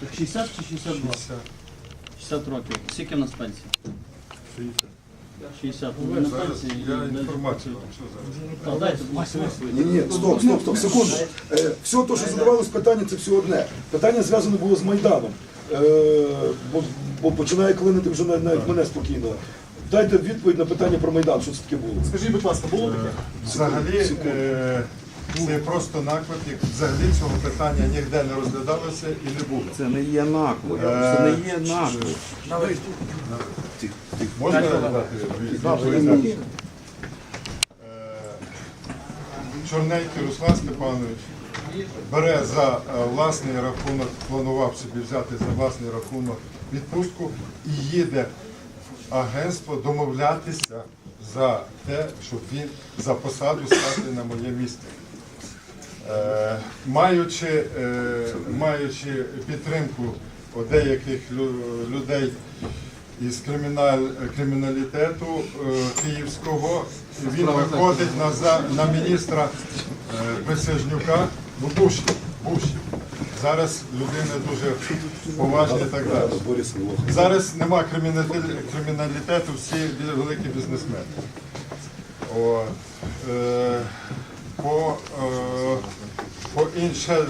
Так 60 чи 62? 60 років. Скільки в нас пенсії? 60. Ви на Зараз пенсії. я і- інформацію вам що зараз. Та дайте, будь ласка. Ні, ні, стоп, стоп, стоп, секунду. Е, все те, що задавалось питання, це все одне. Питання зв'язане було з Майданом. Е, бо, бо починає клинити вже навіть навіть мене спокійно. Дайте відповідь на питання про Майдан, що це таке було. Скажіть, будь ласка, було таке? Взагалі, е, це просто наклик. Взагалі цього питання ніде не розглядалося і не було. Це не є наклик. Е, Це не є наклик. Можна дати? Е, Чорненький Руслан Степанович бере за е, власний рахунок, планував собі взяти за власний рахунок відпустку і їде в агентство домовлятися за те, щоб він за посаду стати на моє місце. Е, маючи, е, маючи підтримку деяких людей із криміналь, криміналітету е, київського, він виходить на, на міністра Присяжнюка, ну Буші. Зараз людина дуже поважна і так далі. Зараз нема криміналітету, всі великі бізнесмени. От, е, по, е, по інше,